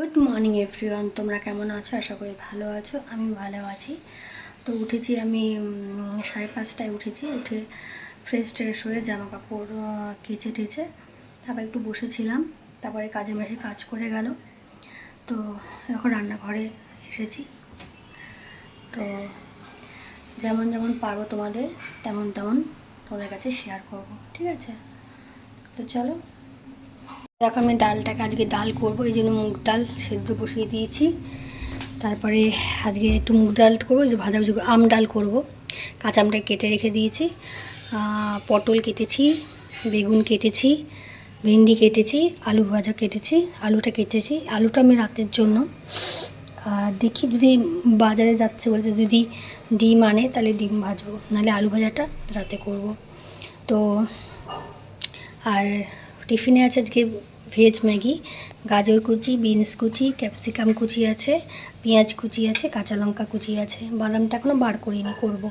Good morning everyone তোমরা কেমন আছো? আশা করি ভালো আছো। আমি ভালো আছি। তো উঠেছি আমি সাড়ে পাঁচটায় উঠেছি। উঠে ফ্রেশ ট্রেশ হয়ে জামা কাপড় কেচে টেচে তারপর একটু বসেছিলাম। তারপরে কাজে মাসে কাজ করে গেল। তো এখন রান্নাঘরে এসেছি। তো যেমন যেমন পারব তোমাদের, তেমন তেমন তোমাদের কাছে শেয়ার করব। ঠিক আছে? তো চলো। দেখো আমি ডালটাকে আজকে ডাল করব, এই জন্য মুগ ডাল সেদ্ধ বসিয়ে দিয়েছি। তারপরে আজকে একটু মুগ ডাল করব যে ভাজা ভাজি আম ডাল করব। কাঁচা আমটা কেটে রেখে দিয়েছি। পটল কেটেছি, বেগুন কেটেছি, ভেন্ডি কেটেছি, আলু ভাজা কেটেছি, আলুটা কেটেছি। আলুটা আমি রাতের জন্য আর দেখি যদি বাজারে যাচ্ছে বলছে যদি ডিম আনে তাহলে ডিম ভাজবো, নাহলে আলু ভাজাটা রাতে করব। তো, আর টিফিনে আছে আজকে ভেজ ম্যাগি, গাজর কুচি বিনস কুচি ক্যাপসিকাম কুচি আছে, পেঁয়াজ কুচি আছে, কাঁচা লঙ্কা কুচি আছে, বাদামটা এখনও বার করিনি, করব।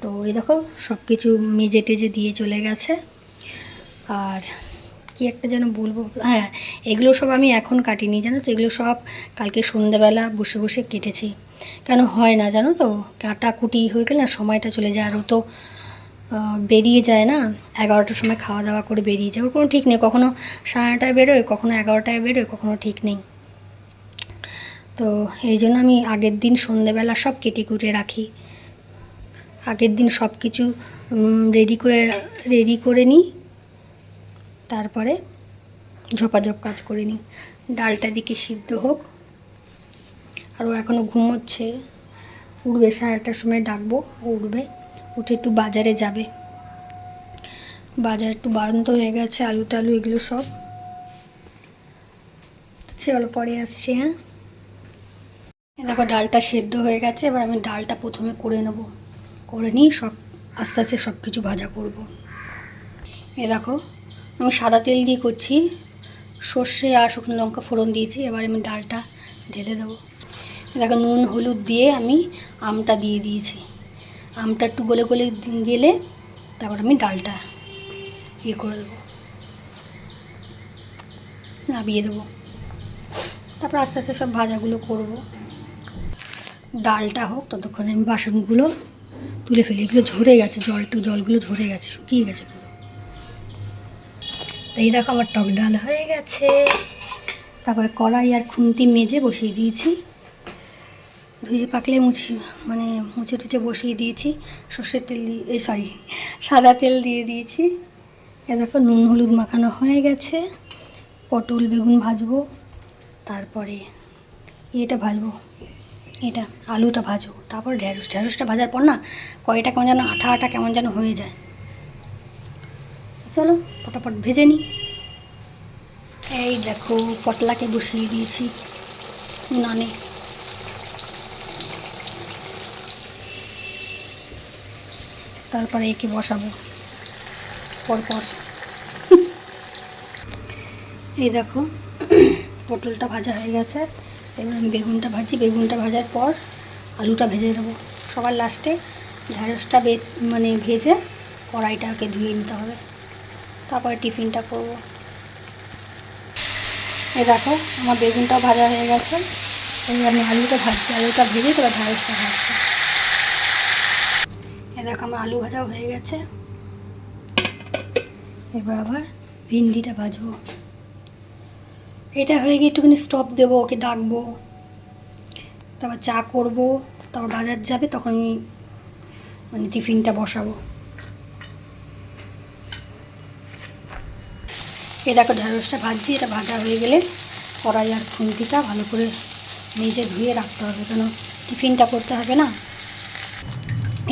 তো এই দেখো সব কিছু মেজে টেজে দিয়ে চলে গেছে। আর কি একটা যেন বলব? হ্যাঁ এগুলো সব আমি এখন কাটিনি, জানো তো? এগুলো সব কালকে সন্ধ্যাবেলা বসে বসে কেটেছি। কেন হয় না, জানো তো? কাটা কুটি হয়ে গেলে না, সময়টা চলে যায়। আরও তো বেরিয়ে যায় না? এগারোটার সময় খাওয়া দাওয়া করে বেরিয়ে যায়। ওর কোনো ঠিক নেই। কখনো সাড়ে নটায় বেরোয়, কখনো এগারোটায় বেরোয়, কখনো ঠিক নেই। তো এই জন্য আমি আগের দিন সন্ধেবেলা সব কেটে কুটে রাখি। আগের দিন সব কিছু রেডি করে রেডি করে নিই। তারপরে ঝোপাঝপ কাজ করে নিই। ডালটা দিকে সিদ্ধ হোক। আর ও এখনও ঘুমোচ্ছে। উঠবে সাড়ে আটটার সময় ডাকবো, ও উঠবে উঠে একটু বাজারে যাবে। বাজার একটু বাড়ন্ত হয়ে গেছে, আলু টালু এগুলো সব। চলো পরে আসছি হ্যাঁ? দেখো ডালটা সেদ্ধ হয়ে গেছে, এবার আমি ডালটা প্রথমে করে নেব। করে নিই সব, আস্তে আস্তে সব কিছু ভাজা করব। এ দেখো, আমি সাদা তেল দিয়ে করছি, সর্ষে আর শুকনো লঙ্কা ফোড়ন দিয়েছি, এবার আমি ডালটা ঢেলে দেবো। দেখো নুন, হলুদ দিয়ে আমি আমটা দিয়ে দিয়েছি। আমটা একটু গলে গলে গেলে তারপর আমি ডালটা ইয়ে করে দেবো। নাবিয়ে দেবো। তারপর আস্তে আস্তে সব ভাজাগুলো করব। ডালটা হোক, ততক্ষণে আমি বাসনগুলো তুলে ফেলি। এগুলো ঝরে গেছে, জল জলটু জলগুলো ঝরে গেছে, শুকিয়ে গেছে পুরো। তো এই দেখো আমার টক ডাল হয়ে গেছে। তারপরে কড়াই আর খুন্তি মেজে বসিয়ে দিয়েছি। ধুয়ে পাকলে মুছি মানে মুছে টুচে বসিয়ে দিয়েছি। সর্ষের তেল দিয়ে, এই সরি সাদা তেল দিয়ে দিয়েছি। এ দেখো নুন হলুদ মাখানো হয়ে গেছে। পটল, বেগুন ভাজবো। তারপরে এটা ভাজবো। এটা, আলুটা ভাজবো। তারপর ঢ্যাঁড়স ঢ্যাঁড়সটা ভাজার পর না, কয়টা কেমন যেন আঠা আঠা কেমন যেন হয়ে যায়। চলো ফটাফট ভেজে নিই। এই দেখো, পটলাকে বসিয়ে দিয়েছি। উনানে তারপরে একে বসাবো। পরপর। এই দেখো, পটলটা ভাজা হয়ে গেছে। এবার আমি বেগুনটা ভাজি বেগুনটা ভাজার পর আলুটা ভেজে দেবো সবার লাস্টে ঢ্যাঁড়সটা বে মানে ভেজে কড়াইটাকে ধুয়ে নিতে হবে। তারপরে টিফিনটা করব। এ দেখো, আমার বেগুনটা ভাজা হয়ে গেছে। এবার আমি আলুটা ভাজছি। আলুটা ভেজে তারপর ঢ্যাঁড়সটা ভাজছি। আলু ভাজাও হয়ে গেছে। এবার আবার ভিন্ডিটা ভাজবো। এটা হয়ে গিয়ে একটুখানি স্টপ দেবো, ওকে ডাকবো। তারপর চা করব, তারপর বাজার যাবে, তখন আমি মানে টিফিনটা বসাবো। এ দেখো ঢ্যাঁড়সটা ভাজছি, এটা ভাজা হয়ে গেলে কড়াই আর খুন্তিটা ভালো করে মেজে ধুয়ে রাখতে হবে, কেন টিফিনটা করতে হবে না?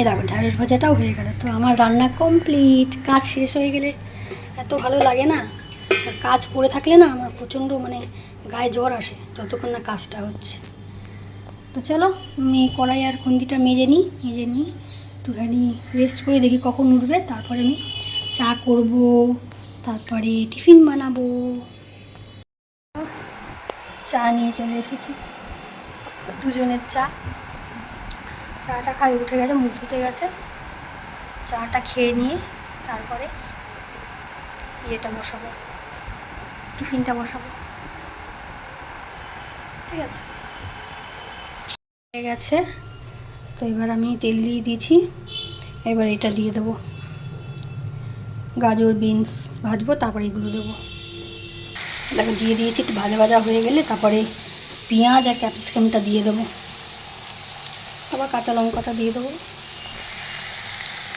এ দেখো ঢ্যাঁড়স ভাজাটাও হয়ে গেল। তো আমার রান্না কমপ্লিট কাজ শেষ হয়ে গেলে এত ভালো লাগে না? কাজ করে থাকলে না আমার প্রচণ্ড মানে গায়ে জ্বর আসে, যতক্ষণ না কাজটা হচ্ছে। তো চলো, আমি কড়াই আর খুন্দিটা মেজে নিই মেজে নিই, একটুখানি রেস্ট করে দেখি কখন উঠবে। তারপরে আমি চা করব, তারপরে টিফিন বানাবো। চা নিয়ে চলে এসেছি। দুজনের চা। চাটা খাই, উঠে গেছে, মুখ ধুতে গেছে। চাটা খেয়ে নিয়ে তারপরে ইয়েটা বসাবো, টিফিনটা বসাবো। ঠিক আছে। হয়ে গেছে। তো এবার আমি তেল দিয়ে দিয়েছি। এবার এটা দিয়ে দেবো। গাজর, বিনস ভাজবো, তারপরে এগুলো দেবো। দেখো, দিয়ে দিয়েছি, একটু ভাজা ভাজা হয়ে গেলে তারপরে পেঁয়াজ আর ক্যাপসিকামটা দিয়ে দেবো। আবার কাঁচা লঙ্কাটা দিয়ে দেবো।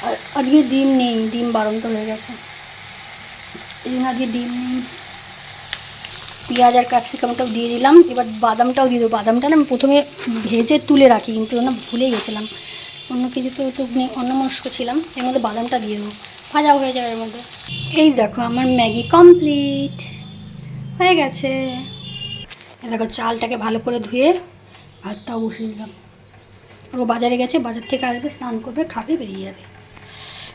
আর আজকে ডিম নেই, ডিম বারন্ত হয়ে গেছে। এই জন্য আজকে ডিম নেই। পেঁয়াজ আর ক্যাপসিকামটাও দিয়ে দিলাম, এবার বাদামটাও দিয়ে দেবো। বাদামটা না আমি প্রথমে ভেজে তুলে রাখি, কিন্তু না ভুলে গেছিলাম। অন্য কিছু তো তো অন্যমনস্ক ছিলাম, এর মধ্যে বাদামটা দিয়ে দেবো। ভাজাও হয়ে যাবে এর মধ্যে। এই দেখো আমার ম্যাগি কমপ্লিট। হয়ে গেছে। দেখো চালটাকে ভালো করে ধুয়ে ভাতটাও বসিয়ে দিলাম। ও বাজারে গেছে, বাজার থেকে আসবে, স্নান করবে, খাবে, বেরিয়ে যাবে।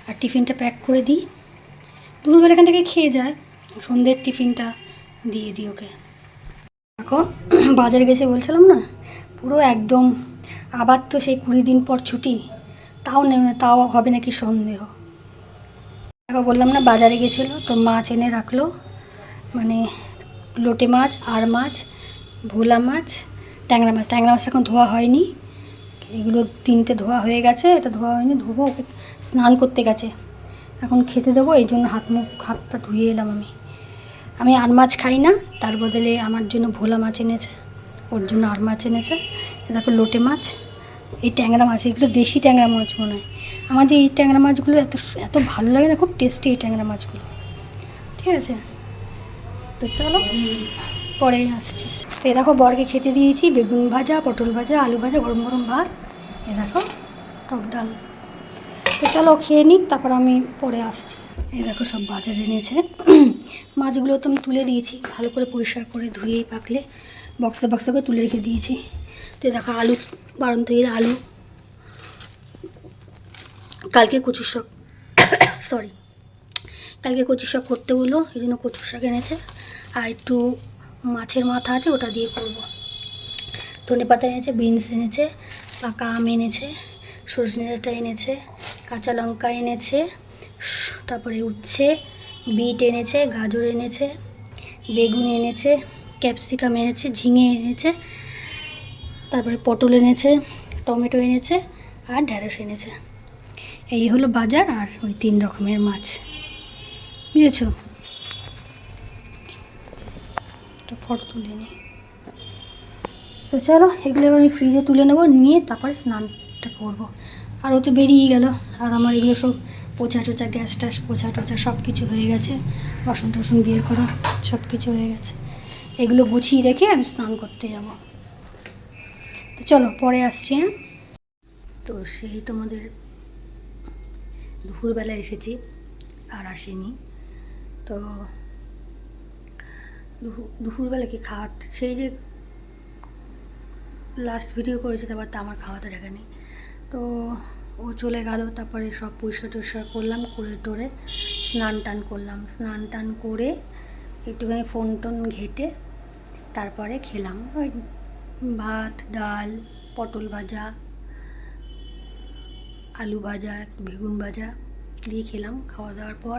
আর টিফিনটা প্যাক করে দিই। দুপুরবেলা এখান থেকে খেয়ে যায়। সন্ধ্যের টিফিনটা দিয়ে দিই ওকে। দেখো, বাজারে গেছে বলছিলাম না, পুরো একদম। আবার তো সেই কুড়ি দিন পর ছুটি, তাও নেমে, তাও হবে নাকি সন্দেহ। দেখো, বললাম না, বাজারে গেছিল, তো মাছ এনে রাখল। মানে লোটে মাছ, আর মাছ, ভোলা মাছ, ট্যাংরা মাছ। ট্যাংরা মাছ এখন ধোয়া হয়নি। এগুলো তিনটে ধোয়া হয়ে গেছে, এটা ধোয়া হয়নি, ধোবো, ওকে স্নান করতে গেছে। এখন খেতে দেবো, এই জন্য হাত মুখ, হাতটা ধুয়ে এলাম আমি। আমি আর মাছ খাই না, তার বদলে আমার জন্য ভোলা মাছ এনেছে, ওর জন্য আর মাছ এনেছে। দেখো লোটে মাছ, এই ট্যাংরা মাছ, এগুলো দেশি ট্যাংরা মাছ মনে হয়। আমার যে এই ট্যাংরা মাছগুলো এত এত ভালো লাগে না, খুব টেস্টি এই ট্যাংরা মাছগুলো। ঠিক আছে? তো চলো, পরে আসছি। তো এ দেখো বরকে খেতে দিয়েছি, বেগুন ভাজা, পটল ভাজা, আলু ভাজা, গরম গরম ভাত। এ দেখো, টক ডাল। তো চলো খেয়ে নিক, তারপর আমি পরে আসছি। এ দেখো সব বাজার এনেছে। মাছগুলো তো আমি তুলে দিয়েছি, ভালো করে পরিষ্কার করে ধুয়ে পাকলে বক্সে বক্সে করে তুলে রেখে দিয়েছি। তো দেখো আলু, বারণ তৈরি আলু। কালকে কচুর শাক সরি কালকে কচুর শাক করতে বলল এই জন্য কচু শাক এনেছে। আর একটু মাছের মাথা আছে, ওটা দিয়ে করব। ধনে পাতা এনেছে, বিনস এনেছে, পাকা আম এনেছে সজনে ডাঁটা এনেছে, কাঁচা লঙ্কা এনেছে, তারপরে উচ্ছে, বিট এনেছে, গাজর এনেছে, বেগুন এনেছে, ক্যাপসিকাম এনেছে, ঝিঙে এনেছে, তারপরে পটল এনেছে, টমেটো এনেছে আর ঢ্যাঁড়স এনেছে। এই হলো বাজার আর ওই তিন রকমের মাছ। বুঝেছ? একটা ফটো তুলে নিই। তো চলো, এগুলো আমি ফ্রিজে তুলে নেব, নিয়ে তারপরে স্নানটা করব। আর ও তো বেরিয়ে গেল, আর আমার এগুলো সব পোচা টোচা গ্যাস ট্যাস পোচা টোচা সব কিছু হয়ে গেছে। বাসন টাসন বিয়ে করা সব কিছু হয়ে গেছে। এগুলো গুছিয়ে রেখে আমি স্নান করতে যাব। তো চলো, পরে আসছি হ্যাঁ? তো সেই তোমাদের দুপুরবেলা এসেছি, আর আসিনি। তো দুপুরবেলা কি খাওয়া সেই যে লাস্ট ভিডিও করেছে, তারপর তো আমার খাওয়া তো দেখা নেই। তো ও চলে গেল, তারপরে সব পরিষ্কার টরিষ্কার করলাম, করে টোরে স্নান টান করলাম। স্নান টান করে একটুখানি ফোন টোন ঘেটে তারপরে খেলাম। ওই ভাত, ডাল, পটল ভাজা, আলু ভাজা, বেগুন ভাজা দিয়ে খেলাম। খাওয়া দাওয়ার পর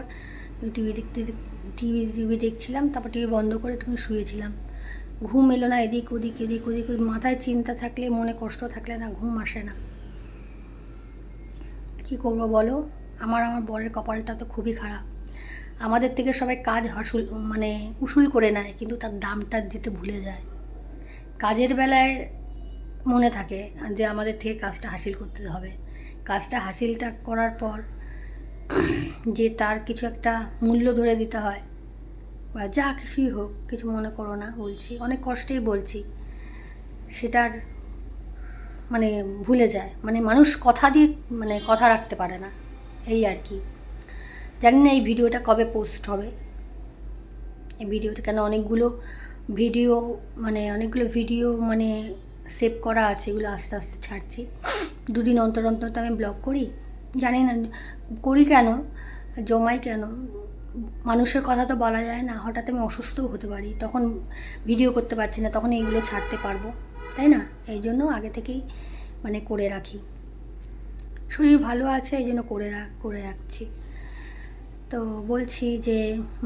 টিভি দেখতে টিভি টিভি দেখছিলাম, তারপর টিভি বন্ধ করে একটু শুয়েছিলাম। ঘুম এলো না, এদিক ওদিক এদিক ওদিক। মাথায় চিন্তা থাকলে, মনে কষ্ট থাকলে না, ঘুম আসে না। কি করব বলো? আমার আমার বরের কপালটা তো খুবই খারাপ। আমাদের থেকে সবাই কাজ হাসুল মানে উসুল করে নেয়, কিন্তু তার দামটা দিতে ভুলে যায়। কাজের বেলায় মনে থাকে যে আমাদের থেকে কাজটা হাসিল করতে হবে। কাজটা হাসিলটা করার পর যে তার কিছু একটা মূল্য ধরে দিতে হয় বা যা কিছুই হোক, কিছু মনে করো না, বলছি। অনেক কষ্টেই বলছি। সেটার মানে ভুলে যায়। মানে মানুষ কথা দিয়ে মানে কথা রাখতে পারে না। এই আর কি। জানি না এই ভিডিওটা কবে পোস্ট হবে। এই ভিডিওটা কেন অনেকগুলো ভিডিও মানে অনেকগুলো ভিডিও মানে সেভ করা আছে, এগুলো আস্তে আস্তে ছাড়ছি। দুদিন অন্তর অন্তর তো আমি ব্লগ করি। জানি না, করি কেন? জমাই কেন? মানুষের কথা তো বলা যায় না, হঠাৎ আমি অসুস্থও হতে পারি, তখন ভিডিও করতে পারছি না, তখন এইগুলো ছাড়তে পারব, তাই না? এই জন্য আগে থেকেই মানে করে রাখি। শরীর ভালো আছে, এই জন্য করে রাখ করে রাখছি। তো বলছি যে,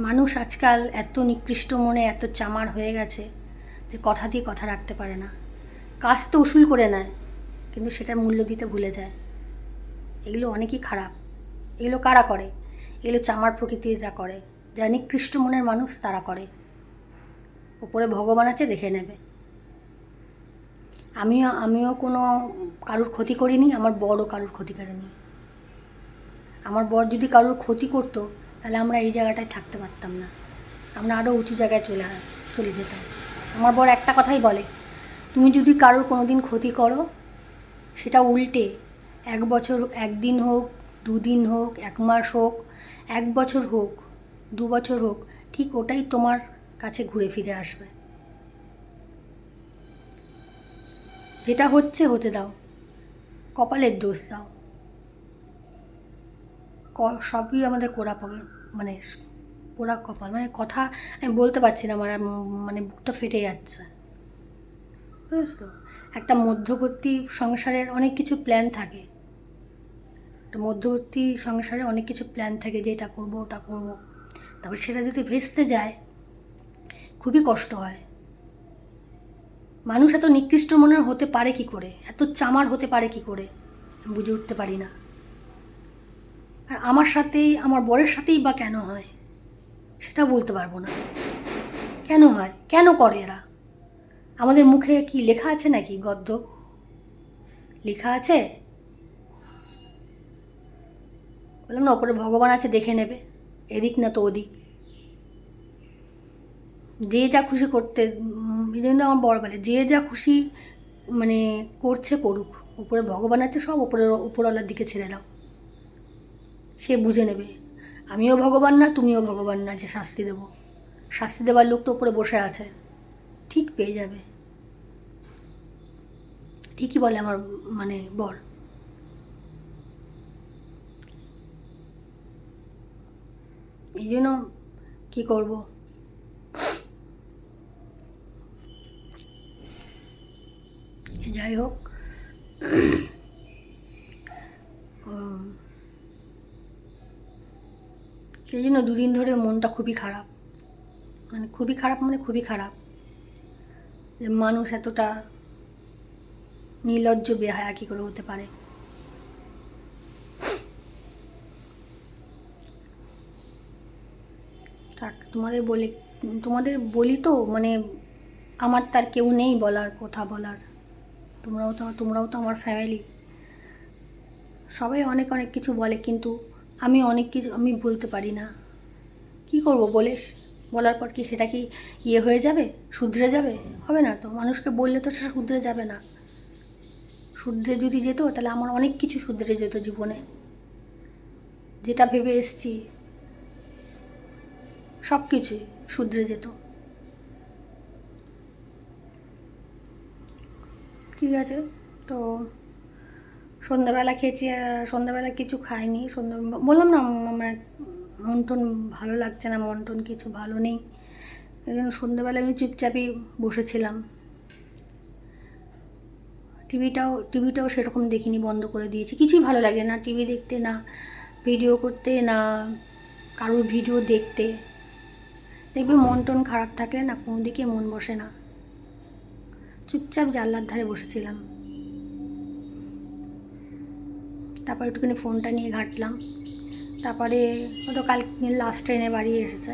মানুষ আজকাল এত নিকৃষ্ট মনে, এত চামার হয়ে গেছে যে কথা দিয়ে কথা রাখতে পারে না। কাজ তো উসুল করে নেয়, কিন্তু সেটার মূল্য দিতে ভুলে যায়। এগুলো অনেকই খারাপ। এগুলো কারা করে? এগুলো চামার প্রকৃতিরা করে। যারা নিকৃষ্ট মনের মানুষ, তারা করে। উপরে ভগবান আছে, দেখে নেবে। আমিও আমিও কোনো কারুর ক্ষতি করিনি, আমার বড়ও কারুর ক্ষতি করেনি। আমার বর যদি কারুর ক্ষতি করতো, তাহলে আমরা এই জায়গাটায় থাকতে পারতাম না। আমরা আরও উঁচু জায়গায় চলে চলে যেতাম। আমার বর একটা কথাই বলে, তুমি যদি কারোর কোনো দিন ক্ষতি করো, সেটা উল্টে এক বছর একদিন হোক, দুদিন হোক, এক মাস হোক, এক বছর হোক, দু বছর হোক, ঠিক ওটাই তোমার কাছে ঘুরে ফিরে আসবে। যেটা হচ্ছে হতে দাও, কপালের দোষ দাও। সবই আমাদের কোরা মানে পোড়া কপাল মানে কথা আমি বলতে পারছি না, আমার মানে বুকটা ফেটে যাচ্ছে। বুঝছ? একটা মধ্যবর্তী সংসারের অনেক কিছু প্ল্যান থাকে। একটা মধ্যবর্তী সংসারে অনেক কিছু প্ল্যান থাকে যে এটা করব, ওটা করব। তারপর সেটা যদি ভেস্তে যায়, খুবই কষ্ট হয়। মানুষ এত নিকৃষ্ট মনের হতে পারে কি করে? এত চামার হতে পারে কি করে? আমি বুঝে উঠতে পারি না। আর আমার সাথেই, আমার বরের সাথেই বা কেন হয়? সেটা বলতে পারব না। কেন হয়? কেন করে এরা? আমাদের মুখে কি লেখা আছে নাকি, গদ্য? লেখা আছে? বললাম না, ওপরে ভগবান আছে, দেখে নেবে। এদিক না তো ওদিক। যে যা খুশি করতে জন্য আমার বড় বলে, যে যা খুশি মানে করছে করুক। উপরে ভগবান আছে, সব উপরে উপরওয়ালার দিকে ছেড়ে দাও। সে বুঝে নেবে। আমিও ভগবান না, তুমিও ভগবান না, যে শাস্তি দেবো। শাস্তি দেওয়ার লোক তো উপরে বসে আছে। ঠিক পেয়ে যাবে। ঠিকই বলে আমার মানে বর। এই জন্য কী করব? যাই হোক। সেই জন্য দুদিন ধরে মনটা খুবই খারাপ। মানে খুবই খারাপ মানে খুবই খারাপ। যে মানুষ এতটা নির্লজ্জ বেহায়া কী করে হতে পারে? থাক, তোমাদের বলে, তোমাদের বলি তো মানে আমার তার কেউ নেই বলার, কথা বলার। তোমরাও তো তোমরাও তো আমার ফ্যামিলি সবাই অনেক অনেক কিছু বলে, কিন্তু আমি অনেক কিছু, আমি বলতে পারি না। কি করব বলে বলার পর কি সেটা কি ইয়ে হয়ে যাবে? শুধরে যাবে? হবে না তো? মানুষকে বললে তো সেটা শুধরে যাবে না। শুধরে যদি যেত, তাহলে আমার অনেক কিছু শুধরে যেত জীবনে। যেটা ভেবে এসছি সব কিছুই শুধরে যেত। ঠিক আছে, তো সন্ধ্যাবেলা খেয়েছি সন্ধ্যাবেলা কিছু খাইনি। সন্ধ্যা বললাম না মানে মন টন ভালো লাগছে না, মন টন কিছু ভালো নেই। এই জন্য সন্ধ্যাবেলা আমি চুপচাপই বসেছিলাম। টিভিটাও টিভিটাও সেরকম দেখিনি, বন্ধ করে দিয়েছি। কিছুই ভালো লাগে না, টিভি দেখতে না, ভিডিও করতে না, কারোর ভিডিও দেখতে। দেখবে মন টন খারাপ থাকলে না কোনো দিকে মন বসে না। চুপচাপ জানলার ধারে বসেছিলাম। তারপর একটুখানি ফোনটা নিয়ে ঘাঁটলাম। তারপরে ও তো কাল লাস্ট ট্রেনে বাড়ি এসেছে।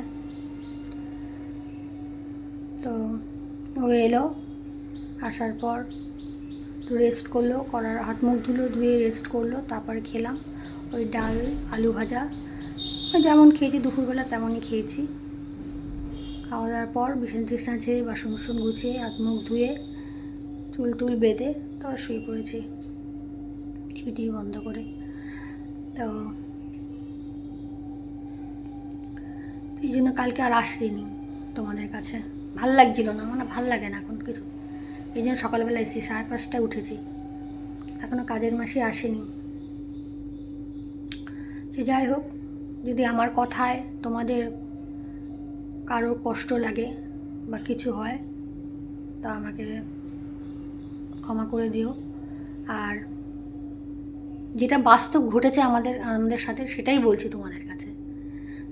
তো ও এলো, আসার পর একটু রেস্ট করল, করার হাত মুখ ধুলো, ধুয়ে রেস্ট করল, তারপরে খেলাম। ওই ডাল, আলু ভাজা যেমন খেয়েছি, দুপুরবেলা তেমনই খেয়েছি। খাওয়া দাওয়ার পর বিছানা টিছানা ছেড়ে বাসন কুসন গুছিয়ে হাত মুখ ধুয়ে চুল টুল বেঁধে তারপর শুয়ে পড়েছি। টিভি টিভি বন্ধ করে। তো তো এই জন্য কালকে আর আসছিনি তোমাদের কাছে। ভালো লাগছিল না মানে ভালো লাগে না এখন কিছু। এই জন্য সকালবেলা এসেছি, সাড়ে পাঁচটায় উঠেছি। এখনও কাজের মাসে আসেনি। সে যাই হোক, যদি আমার কথায় তোমাদের কারোর কষ্ট লাগে বা কিছু হয়, তা আমাকে ক্ষমা করে দিও। আর যেটা বাস্তব ঘটেছে আমাদের আমাদের সাথে, সেটাই বলছি তোমাদের কাছে।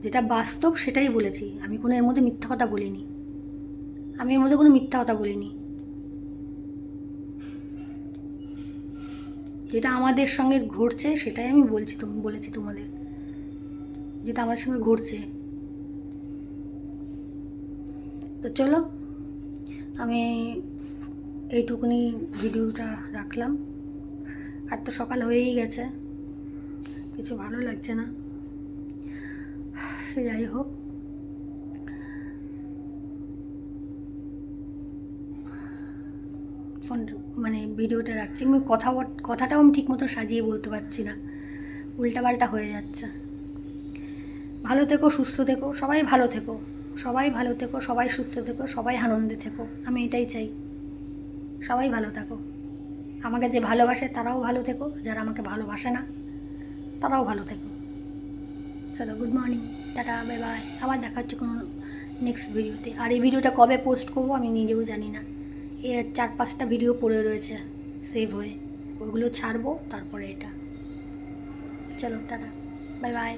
যেটা বাস্তব সেটাই বলেছি। আমি কোনো এর মধ্যে মিথ্যা কথা বলিনি। আমি এর মধ্যে কোনো মিথ্যা কথা বলিনি। যেটা আমাদের সঙ্গে ঘটছে সেটাই আমি বলছি তুমি বলেছি তোমাদের। যেটা আমার সঙ্গে ঘটছে। তো চলো, আমি এইটুকুনি ভিডিওটা রাখলাম। আর তো সকাল হয়েই গেছে। কিছু ভালো লাগছে না। সে যাই হোক। ফোন মানে ভিডিওটা রাখছি। আমি কথা কথাটাও আমি ঠিকমতো সাজিয়ে বলতে পারছি না। উল্টাপাল্টা হয়ে যাচ্ছে। ভালো থেকো, সুস্থ থেকো, সবাই ভালো থেকো। সবাই ভালো থেকো, সবাই সুস্থ থেকো, সবাই আনন্দে থেকো। আমি এটাই চাই। সবাই ভালো থাকো। আমাকে যে ভালোবাসে তারাও ভালো থেকো। যারা আমাকে ভালোবাসে না, তারাও ভালো থেকো। চলো good morning tata bye bye আবার দেখা হচ্ছে কোনো নেক্সট ভিডিওতে আর এই ভিডিওটা কবে পোস্ট করব আমি নিজেও জানি না। এর চার পাঁচটা ভিডিও পড়ে রয়েছে সেভ হয়ে। ওইগুলো ছাড়বো, তারপরে এটা। চলো, টাটা। Bye by